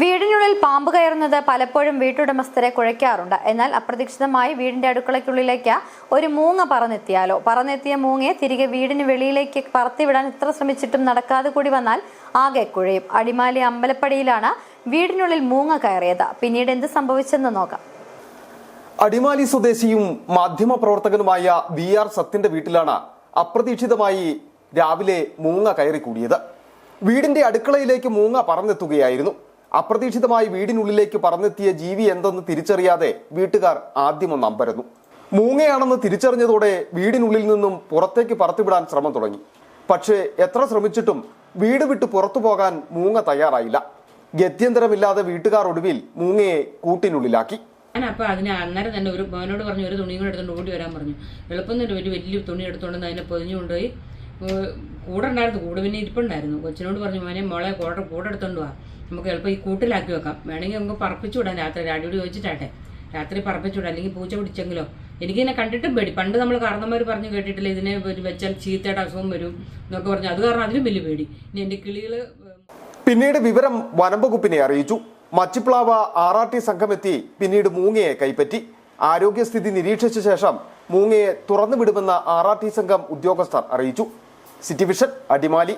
വീടിനുള്ളിൽ പാമ്പ് കയറുന്നത് പലപ്പോഴും വീട്ടുടമസ്ഥരെ കുഴയ്ക്കാറുണ്ട്. എന്നാൽ അപ്രതീക്ഷിതമായി വീടിന്റെ അടുക്കളയ്ക്കുള്ളിലേക്ക് ഒരു മൂങ്ങ പറന്നെത്തിയാലോ? പറന്നെത്തിയ മൂങ്ങയെ തിരികെ വീടിന് വെളിയിലേക്ക് പറത്തിവിടാൻ എത്ര ശ്രമിച്ചിട്ടും നടക്കാതെ കൂടി വന്നാൽ ആകെ കുഴയും. അടിമാലി അമ്പലപ്പടിയിലാണ് വീടിനുള്ളിൽ മൂങ്ങ കയറിയത്. പിന്നീട് എന്ത് സംഭവിച്ചെന്ന് നോക്കാം. അടിമാലി സ്വദേശിയും മാധ്യമ പ്രവർത്തകനുമായ വി ആർ സത്യന്റെ വീട്ടിലാണ് അപ്രതീക്ഷിതമായി രാവിലെ മൂങ്ങ കയറി കൂടിയത് വീടിന്റെ അടുക്കളയിലേക്ക് മൂങ്ങ പറന്നെത്തുകയായിരുന്നു. അപ്രതീക്ഷിതമായി വീടിനുള്ളിലേക്ക് പറന്നെത്തിയ ജീവി എന്തെന്ന് തിരിച്ചറിയാതെ വീട്ടുകാർ ആദ്യമൊന്ന് അമ്പരന്നു. മൂങ്ങയാണെന്ന് തിരിച്ചറിഞ്ഞതോടെ വീടിനുള്ളിൽ നിന്നും പുറത്തേക്ക് പറത്തിവിടാൻ ശ്രമം തുടങ്ങി. പക്ഷേ എത്ര ശ്രമിച്ചിട്ടും വീട് വിട്ട് പുറത്തു പോകാൻ മൂങ്ങ തയ്യാറായില്ല. ഗത്യന്തരമില്ലാതെ വീട്ടുകാർ ഒടുവിൽ മൂങ്ങയെ കൂട്ടിനുള്ളിലാക്കി. ഞാൻ അപ്പോൾ അതിന് അന്നേരം തന്നെ ഒരു മോനോട് പറഞ്ഞു ഒരു തുണിയും കൂടെ എടുത്തുകൊണ്ട് ഓടി വരാൻ പറഞ്ഞു. എളുപ്പം തന്നെ ഒരു വലിയ തുണി എടുത്തുകൊണ്ട് അതിനെ പൊതിഞ്ഞു കൊണ്ടുപോയി കൂടെ ഉണ്ടായിരുന്നു കൂടെ പിന്നെ ഇരിപ്പുണ്ടായിരുന്നു. കൊച്ചിനോട് പറഞ്ഞു മോനെ മോളെ കൂടെ കൂടെ എടുത്തോണ്ട് വാ. നമുക്ക് എളുപ്പം ഈ കൂട്ടിലാക്കി വെക്കാം. വേണമെങ്കിൽ നമുക്ക് പറപ്പിച്ചു വിടാം രാത്രി. രാടിയോട് ചോദിച്ചിട്ടാട്ടെ. രാത്രി പറപ്പിച്ചു വിടാം അല്ലെങ്കിൽ പൂച്ച പിടിച്ചെങ്കിലോ. എനിക്കിതിനെ കണ്ടിട്ടും പേടി. പണ്ട് നമ്മൾ കാരണന്മാർ പറഞ്ഞു കേട്ടിട്ടില്ല ഇതിനെ വെച്ചാൽ ചീത്തയുടെ അസുഖം വരും എന്നൊക്കെ പറഞ്ഞു. അത് കാരണം അതിലും വലിയ പേടി. ഇനി എന്റെ കിളികൾ പിന്നീട് വിവരം വനംവകുപ്പിനെ അറിയിച്ചു. മച്ചിപ്ലാവ ആർ ആർ ടി സംഘമെത്തി പിന്നീട് മൂങ്ങയെ കൈപ്പറ്റി. ആരോഗ്യസ്ഥിതി നിരീക്ഷിച്ച ശേഷം മൂങ്ങയെ തുറന്നുവിടുമെന്ന് ആർ ആർ ടി സംഘം ഉദ്യോഗസ്ഥർ അറിയിച്ചു. City vision Adimali